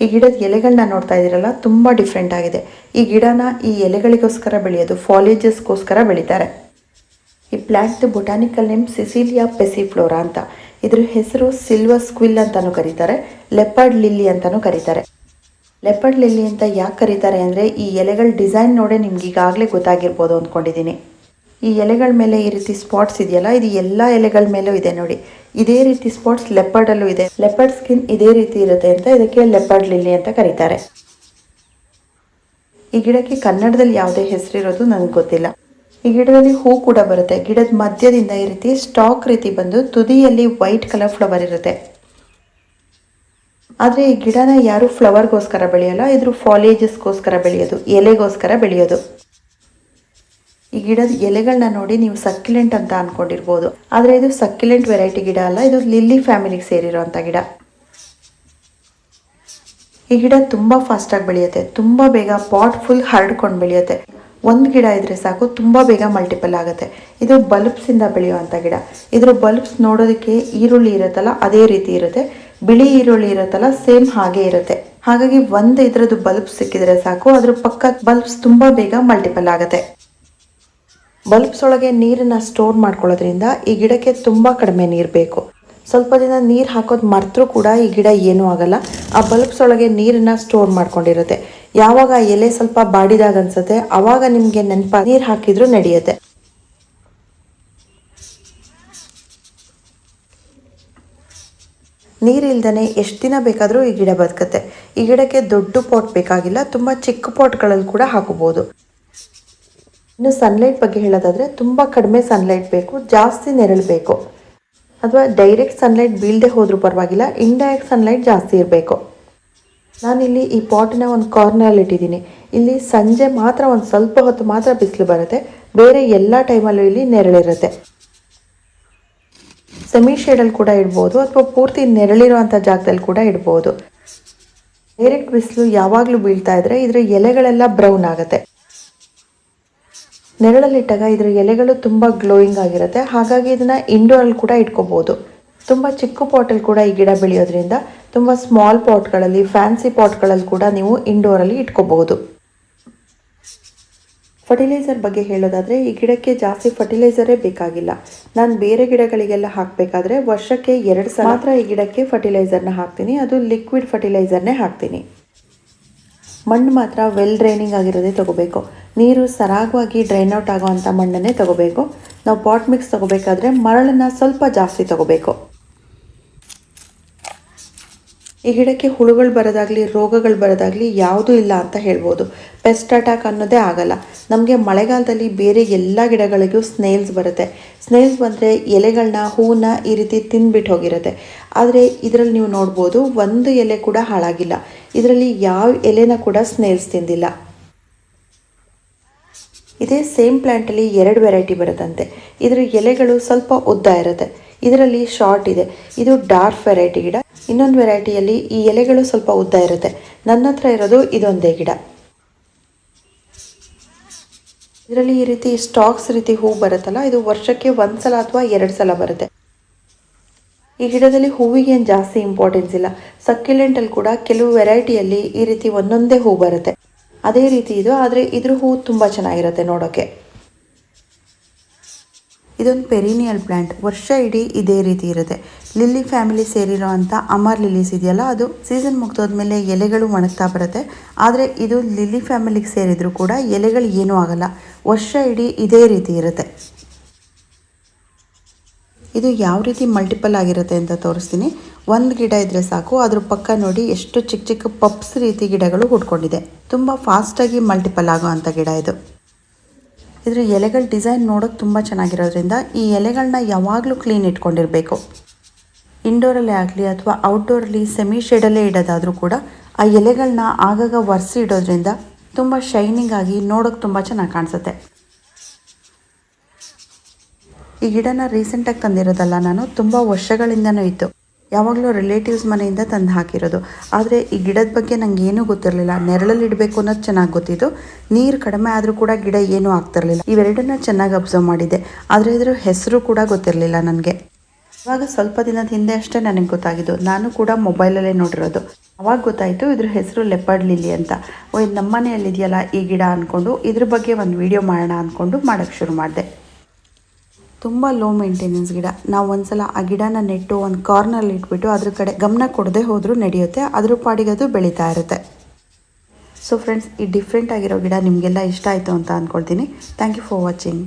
ಈ ಗಿಡದ ಎಲೆಗಳನ್ನ ನೋಡ್ತಾ ಇದ್ದೀರಲ್ಲ, ತುಂಬ ಡಿಫ್ರೆಂಟ್ ಆಗಿದೆ. ಈ ಗಿಡನ ಈ ಎಲೆಗಳಿಗೋಸ್ಕರ ಬೆಳೆಯೋದು ಫಾಲೇಜಸ್ಗೋಸ್ಕರ ಬೆಳೀತಾರೆ. ಈ plant botanical name Sicilia Passiflora ಅಂತ. ಇದ್ರ ಹೆಸರು ಸಿಲ್ವರ್ ಸ್ಕ್ವಿಲ್ ಅಂತಾನೂ ಕರೀತಾರೆ ಲೆಪರ್ಡ್ ಲಿಲ್ಲಿ ಅಂತಾನೂ ಕರೀತಾರೆ. ಲೆಪರ್ಡ್ ಲಿಲ್ಲಿ ಅಂತ ಯಾಕೆ ಕರೀತಾರೆ ಅಂದರೆ, ಈ ಎಲೆಗಳ ಡಿಸೈನ್ ನೋಡೇ ನಿಮ್ಗೆ ಈಗಾಗಲೇ ಗೊತ್ತಾಗಿರ್ಬೋದು ಅಂದ್ಕೊಂಡಿದ್ದೀನಿ. ಈ ಎಲೆಗಳ ಮೇಲೆ ಈ ರೀತಿ ಸ್ಪಾಟ್ಸ್ ಇದೆಯಲ್ಲ? ಇದು ಎಲ್ಲ ಎಲೆಗಳ ಮೇಲೂ ಇದೆ ನೋಡಿ. ಇದೇ ರೀತಿ ಸ್ಪಾಟ್ಸ್ ಲೆಪರ್ಡಲ್ಲೂ ಇದೆ. ಲೆಪರ್ಡ್ ಸ್ಕಿನ್ ಇದೇ ರೀತಿ ಇರುತ್ತೆ ಅಂತ ಇದಕ್ಕೆ ಲೆಪರ್ಡ್ ಲಿಲ್ಲಿ ಅಂತ ಕರೀತಾರೆ. ಈ ಗಿಡಕ್ಕೆ ಕನ್ನಡದಲ್ಲಿ ಯಾವುದೇ ಹೆಸರಿರೋದು ನನಗೆ ಗೊತ್ತಿಲ್ಲ. ಈ ಗಿಡದಲ್ಲಿ ಹೂ ಕೂಡ ಬರುತ್ತೆ. ಗಿಡದ ಮಧ್ಯದಿಂದ ಈ ರೀತಿ ಸ್ಟಾಕ್ ರೀತಿ ಬಂದು ತುದಿಯಲ್ಲಿ ವೈಟ್ ಕಲರ್ ಫ್ಲವರ್ ಇರುತ್ತೆ. ಆದರೆ ಈ ಗಿಡನ ಯಾರು ಫ್ಲವರ್ಗೋಸ್ಕರ ಬೆಳೆಯಲ್ಲ, ಇದ್ರ ಫಾಲೇಜಸ್ಗೋಸ್ಕರ ಬೆಳೆಯೋದು, ಎಲೆಗೋಸ್ಕರ ಬೆಳೆಯೋದು. ಈ ಗಿಡದ ಎಲೆಗಳನ್ನ ನೋಡಿ ನೀವು ಸಕ್ಯುಲೆಂಟ್ ಅಂತ ಅನ್ಕೊಂಡಿರ್ಬೋದು. ಆದರೆ ಇದು ಸಕ್ಯುಲೆಂಟ್ ವೆರೈಟಿ ಗಿಡ ಅಲ್ಲ, ಇದು ಲಿಲ್ಲಿ ಫ್ಯಾಮಿಲಿಗೆ ಸೇರಿರೋಂಥ ಗಿಡ. ಈ ಗಿಡ ತುಂಬ ಫಾಸ್ಟಾಗಿ ಬೆಳೆಯುತ್ತೆ. ತುಂಬ ಬೇಗ ಪಾಟ್ ಫುಲ್ ಹರಡ್ಕೊಂಡು ಬೆಳೆಯುತ್ತೆ. ಒಂದು ಗಿಡ ಇದ್ರೆ ಸಾಕು, ತುಂಬ ಬೇಗ ಮಲ್ಟಿಪಲ್ ಆಗುತ್ತೆ. ಇದು ಬಲ್ಬ್ಸಿಂದ ಬೆಳೆಯುವಂಥ ಗಿಡ. ಇದ್ರ ಬಲ್ಬ್ಸ್ ನೋಡೋದಕ್ಕೆ ಈರುಳ್ಳಿ ಇರುತ್ತಲ್ಲ, ಅದೇ ರೀತಿ ಇರುತ್ತೆ. ಬಿಳಿ ಈರುಳ್ಳಿ ಇರುತ್ತಲ್ಲ ಸೇಮ್ ಹಾಗೆ ಇರುತ್ತೆ. ಹಾಗಾಗಿ ಒಂದು ಇದ್ರದ್ದು ಬಲ್ಬ್ ಸಿಕ್ಕಿದ್ರೆ ಸಾಕು, ಅದ್ರ ಪಕ್ಕ ಬಲ್ಬ್ಸ್ ತುಂಬ ಬೇಗ ಮಲ್ಟಿಪಲ್ ಆಗುತ್ತೆ. ಬಲ್ಬ್ಸ್ ಒಳಗೆ ನೀರನ್ನ ಸ್ಟೋರ್ ಮಾಡ್ಕೊಳ್ಳೋದ್ರಿಂದ ಈ ಗಿಡಕ್ಕೆ ತುಂಬ ಕಡಿಮೆ ನೀರು ಬೇಕು. ಸ್ವಲ್ಪ ದಿನ ನೀರು ಹಾಕೋದು ಮರೆತರೂ ಕೂಡ ಈ ಗಿಡ ಏನೂ ಆಗಲ್ಲ. ಆ ಬಲ್ಬ್ಸ್ ಒಳಗೆ ನೀರನ್ನ ಸ್ಟೋರ್ ಮಾಡ್ಕೊಂಡಿರುತ್ತೆ. ಯಾವಾಗ ಎಲೆ ಸ್ವಲ್ಪ ಬಾಡಿದಾಗ ಅನ್ಸುತ್ತೆ, ಅವಾಗ ನಿಮಗೆ ನೆನಪ ನೀರು ಹಾಕಿದ್ರೂ ನಡೆಯುತ್ತೆ. ನೀರಿಲ್ದೇ ಎಷ್ಟು ದಿನ ಬೇಕಾದರೂ ಈ ಗಿಡ ಬದುಕುತ್ತೆ. ಈ ಗಿಡಕ್ಕೆ ದೊಡ್ಡ ಪಾಟ್ ಬೇಕಾಗಿಲ್ಲ, ತುಂಬ ಚಿಕ್ಕ ಪಾಟ್ಗಳಲ್ಲಿ ಕೂಡ ಹಾಕೋಬಹುದು ಇನ್ನು ಸನ್ಲೈಟ್ ಬಗ್ಗೆ ಹೇಳೋದಾದರೆ ತುಂಬ ಕಡಿಮೆ ಸನ್ಲೈಟ್ ಬೇಕು, ಜಾಸ್ತಿ ನೆರಳು ಬೇಕು. ಅಥವಾ ಡೈರೆಕ್ಟ್ ಸನ್ಲೈಟ್ ಬೀಳದೆ ಹೋದರೂ ಪರವಾಗಿಲ್ಲ ಇಂಡೈರೆಕ್ಟ್ ಸನ್ಲೈಟ್ ಜಾಸ್ತಿ ಇರಬೇಕು. ನಾನಿಲ್ಲಿ ಈ ಪಾಟ್ನ ಒಂದು ಕಾರ್ನರಲ್ಲಿ ಇಟ್ಟಿದ್ದೀನಿ. ಇಲ್ಲಿ ಸಂಜೆ ಮಾತ್ರ ಒಂದು ಸ್ವಲ್ಪ ಹೊತ್ತು ಮಾತ್ರ ಬಿಸಿಲು ಬರುತ್ತೆ. ಬೇರೆ ಎಲ್ಲ ಟೈಮಲ್ಲೂ ಇಲ್ಲಿ ನೆರಳಿರುತ್ತೆ ಸೆಮಿ ಶೇಡಲ್ಲಿ ಕೂಡ ಇಡ್ಬೋದು, ಅಥವಾ ಪೂರ್ತಿ ನೆರಳಿರುವಂಥ ಜಾಗದಲ್ಲಿ ಕೂಡ ಇಡ್ಬೋದು. ಡೈರೆಕ್ಟ್ ಬಿಸಿಲು ಯಾವಾಗಲೂ ಬೀಳ್ತಾ ಇದ್ರೆ ಇದರ ಎಲೆಗಳೆಲ್ಲ ಬ್ರೌನ್ ಆಗುತ್ತೆ. ನೆರಳಲ್ಲಿಟ್ಟಾಗ ಇದರ ಎಲೆಗಳು ತುಂಬ ಗ್ಲೋಯಿಂಗ್ ಆಗಿರುತ್ತೆ. ಹಾಗಾಗಿ ಇದನ್ನ ಇಂಡೋರಲ್ಲಿ ಕೂಡ ಇಟ್ಕೋಬೋದು. ತುಂಬ ಚಿಕ್ಕ ಪಾಟಲ್ಲಿ ಕೂಡ ಈ ಗಿಡ ಬೆಳೆಯೋದ್ರಿಂದ ತುಂಬ ಸ್ಮಾಲ್ ಪಾಟ್ಗಳಲ್ಲಿ ಫ್ಯಾನ್ಸಿ ಪಾಟ್ಗಳಲ್ಲಿ ಕೂಡ ನೀವು ಇಂಡೋರಲ್ಲಿ ಇಟ್ಕೋಬಹುದು. ಫರ್ಟಿಲೈಸರ್ ಬಗ್ಗೆ ಹೇಳೋದಾದರೆ, ಈ ಗಿಡಕ್ಕೆ ಜಾಸ್ತಿ ಫರ್ಟಿಲೈಸರೇ ಬೇಕಾಗಿಲ್ಲ. ನಾನು ಬೇರೆ ಗಿಡಗಳಿಗೆಲ್ಲ ಹಾಕಬೇಕಾದ್ರೆ ವರ್ಷಕ್ಕೆ ಎರಡು ಸಲ ಮಾತ್ರ ಈ ಗಿಡಕ್ಕೆ ಫರ್ಟಿಲೈಸರ್ನ ಹಾಕ್ತೀನಿ. ಅದು ಲಿಕ್ವಿಡ್ ಫರ್ಟಿಲೈಸರ್ನೇ ಹಾಕ್ತೀನಿ. ಮಣ್ಣು ಮಾತ್ರ ವೆಲ್ ಡ್ರೈನಿಂಗ್ ಆಗಿರೋದೇ ತೊಗೋಬೇಕು. ನೀರು ಸರಾಗವಾಗಿ ಡ್ರೈನ್ ಔಟ್ ಆಗೋವಂಥ ಮಣ್ಣನ್ನೇ ತೊಗೋಬೇಕು. ನಾವು ಪಾಟ್ ಮಿಕ್ಸ್ ತೊಗೋಬೇಕಾದ್ರೆ ಮರಳನ್ನು ಸ್ವಲ್ಪ ಜಾಸ್ತಿ ತಗೋಬೇಕು. ಈ ಗಿಡಕ್ಕೆ ಹುಳುಗಳು ಬರೋದಾಗಲಿ, ರೋಗಗಳು ಬರೋದಾಗಲಿ ಯಾವುದೂ ಇಲ್ಲ ಅಂತ ಹೇಳ್ಬೋದು. ಪೆಸ್ಟ್ ಅಟ್ಯಾಕ್ ಅನ್ನೋದೇ ಆಗಲ್ಲ. ನಮಗೆ ಮಳೆಗಾಲದಲ್ಲಿ ಬೇರೆ ಎಲ್ಲ ಗಿಡಗಳಿಗೂ ಸ್ನೇಲ್ಸ್ ಬರುತ್ತೆ. ಸ್ನೇಲ್ಸ್ ಬಂದರೆ ಎಲೆಗಳನ್ನ ಹೂವನ್ನ ಈ ರೀತಿ ತಿಂದ್ಬಿಟ್ಟು ಹೋಗಿರುತ್ತೆ. ಆದರೆ ಇದರಲ್ಲಿ ನೀವು ನೋಡ್ಬೋದು ಒಂದು ಎಲೆ ಕೂಡ ಹಾಳಾಗಿಲ್ಲ. ಇದರಲ್ಲಿ ಯಾವ ಎಲೆನ ಕೂಡ ಸ್ನೇಲ್ಸ್ ತಿಂದಿಲ್ಲ. ಇದೇ ಸೇಮ್ ಪ್ಲ್ಯಾಂಟಲ್ಲಿ ಎರಡು ವೆರೈಟಿ ಬರುತ್ತಂತೆ. ಇದರ ಎಲೆಗಳು ಸ್ವಲ್ಪ ಉದ್ದ ಇರುತ್ತೆ. ಇದರಲ್ಲಿ ಶಾರ್ಟ್ ಇದೆ. ಇದು ಡಾರ್ಕ್ ವೆರೈಟಿ ಗಿಡ. ಇನ್ನೊಂದು ವೆರೈಟಿಯಲ್ಲಿ ಈ ಎಲೆಗಳು ಸ್ವಲ್ಪ ಉದ್ದ ಇರುತ್ತೆ. ನನ್ನ ಹತ್ರ ಇರೋದು ಇದೊಂದೇ ಗಿಡ. ಇದರಲ್ಲಿ ಈ ರೀತಿ ಸ್ಟಾಕ್ಸ್ ರೀತಿ ಹೂ ಬರುತ್ತಲ್ಲ, ಇದು ವರ್ಷಕ್ಕೆ ಒಂದ್ಸಲ ಅಥವಾ ಎರಡು ಸಲ ಬರುತ್ತೆ. ಈ ಗಿಡದಲ್ಲಿ ಹೂವಿಗೆ ಏನು ಜಾಸ್ತಿ ಇಂಪಾರ್ಟೆನ್ಸ್ ಇಲ್ಲ. ಸಕ್ಯುಲೆಂಟಲ್ಲಿ ಕೂಡ ಕೆಲವು ವೆರೈಟಿಯಲ್ಲಿ ಈ ರೀತಿ ಒಂದೊಂದೇ ಹೂ ಬರುತ್ತೆ. ಅದೇ ರೀತಿ ಇದು, ಆದರೆ ಇದ್ರ ಹೂ ತುಂಬ ಚೆನ್ನಾಗಿರುತ್ತೆ ನೋಡೋಕ್ಕೆ ಇದೊಂದು ಪೆರಿನಿಯಲ್ ಪ್ಲ್ಯಾಂಟ್ ವರ್ಷ ಇಡೀ ಇದೇ ರೀತಿ ಇರುತ್ತೆ. ಲಿಲ್ಲಿ ಫ್ಯಾಮಿಲಿ ಸೇರಿರೋ ಅಂಥ ಅಮರ್ ಲಿಲೀಸ್ ಇದೆಯಲ್ಲ, ಅದು ಸೀಸನ್ ಮುಗ್ದೋದ್ಮೇಲೆ ಎಲೆಗಳು ಒಣಗ್ತಾ ಬರುತ್ತೆ. ಆದರೆ ಇದು ಲಿಲ್ಲಿ ಫ್ಯಾಮಿಲಿಗೆ ಸೇರಿದರೂ ಕೂಡ ಎಲೆಗಳು ಏನೂ ಆಗಲ್ಲ. ವರ್ಷ ಇಡೀ ಇದೇ ರೀತಿ ಇರುತ್ತೆ. ಇದು ಯಾವ ರೀತಿ ಮಲ್ಟಿಪಲ್ ಆಗಿರುತ್ತೆ ಅಂತ ತೋರಿಸ್ತೀನಿ. ಒಂದು ಗಿಡ ಇದ್ದರೆ ಸಾಕು, ಅದ್ರ ಪಕ್ಕ ನೋಡಿ ಎಷ್ಟು ಚಿಕ್ಕ ಚಿಕ್ಕ ಪಪ್ಸ್ ರೀತಿ ಗಿಡಗಳು ಹುಟ್ಕೊಂಡಿದೆ ತುಂಬ ಫಾಸ್ಟಾಗಿ ಮಲ್ಟಿಪಲ್ ಆಗೋ ಅಂಥ ಗಿಡ ಇದು. ಇದ್ರ ಎಲೆಗಳ ಡಿಸೈನ್ ನೋಡೋಕೆ ತುಂಬ ಚೆನ್ನಾಗಿರೋದ್ರಿಂದ ಈ ಎಲೆಗಳನ್ನ ಯಾವಾಗಲೂ ಕ್ಲೀನ್ ಇಟ್ಕೊಂಡಿರಬೇಕು. ಇಂಡೋರಲ್ಲೇ ಆಗಲಿ ಅಥವಾ ಔಟ್ಡೋರಲ್ಲಿ ಸೆಮಿ ಶೇಡಲ್ಲೇ ಇಡೋದಾದರೂ ಕೂಡ ಆ ಎಲೆಗಳನ್ನ ಆಗಾಗ ಒರೆಸಿ ಇಡೋದ್ರಿಂದ ತುಂಬ ಶೈನಿಂಗ್ ಆಗಿ ನೋಡೋಕೆ ತುಂಬ ಚೆನ್ನಾಗಿ ಕಾಣಿಸುತ್ತೆ. ಈ ಗಿಡನ ರೀಸೆಂಟಾಗಿ ತಂದಿರೋದಲ್ಲ ನಾನು ತುಂಬ ವರ್ಷಗಳಿಂದನೂ ಇತ್ತು. ಯಾವಾಗಲೂ ರಿಲೇಟಿವ್ಸ್ ಮನೆಯಿಂದ ತಂದು ಹಾಕಿರೋದು. ಆದರೆ ಈ ಗಿಡದ ಬಗ್ಗೆ ನಂಗೆ ಏನೂ ಗೊತ್ತಿರಲಿಲ್ಲ. ನೆರಳಲ್ಲಿ ಇಡಬೇಕು ಅನ್ನೋದು ಚೆನ್ನಾಗಿ ಗೊತ್ತಿತ್ತು. ನೀರು ಕಡಿಮೆ ಆದರೂ ಕೂಡ ಗಿಡ ಏನೂ ಆಗ್ತಿರಲಿಲ್ಲ. ಇವೆರಡನ್ನ ಚೆನ್ನಾಗಿ ಅಬ್ಸರ್ವ್ ಮಾಡಿದ್ದೆ. ಆದರೆ ಇದ್ರ ಹೆಸರು ಕೂಡ ಗೊತ್ತಿರಲಿಲ್ಲ ನನಗೆ. ಇವಾಗ ಸ್ವಲ್ಪ ದಿನದ ಹಿಂದೆ ಅಷ್ಟೇ ನನಗೆ ಗೊತ್ತಾಗಿದ್ದು. ನಾನು ಕೂಡ ಮೊಬೈಲಲ್ಲೇ ನೋಡಿರೋದು. ಅವಾಗ ಗೊತ್ತಾಯಿತು ಇದ್ರ ಹೆಸರು ಲೆಪರ್ಡ್ ಲಿಲಿ ಅಂತ. ಓ ನಮ್ಮ ಮನೆಯಲ್ಲಿದೆಯಲ್ಲ ಈ ಗಿಡ ಅಂದ್ಕೊಂಡು ಇದ್ರ ಬಗ್ಗೆ ಒಂದು ವಿಡಿಯೋ ಮಾಡೋಣ ಅಂದ್ಕೊಂಡು ಮಾಡೋಕ್ಕೆ ಶುರು ಮಾಡಿದೆ. ತುಂಬ ಲೋ ಮೇಂಟೆನೆನ್ಸ್ ಗಿಡ. ನಾವು ಒಂದ್ಸಲ ಆ ಗಿಡನ ನೆಟ್ಟು ಒಂದು ಕಾರ್ನಲ್ಲಿ ಇಟ್ಬಿಟ್ಟು ಅದ್ರ ಕಡೆ ಗಮನ ಕೊಡದೆ ಹೋದರೂ ನಡೆಯುತ್ತೆ, ಅದ್ರ ಪಾಡಿಗೆ ಅದು ಬೆಳೀತಾ ಇರುತ್ತೆ. ಸೊ ಫ್ರೆಂಡ್ಸ್ ಈ ಡಿಫ್ರೆಂಟ್ ಆಗಿರೋ ಗಿಡ ನಿಮಗೆಲ್ಲ ಇಷ್ಟ ಆಯಿತು ಅಂತ ಅಂದ್ಕೊಳ್ತೀನಿ ಥ್ಯಾಂಕ್ ಯು ಫಾರ್ ವಾಚಿಂಗ್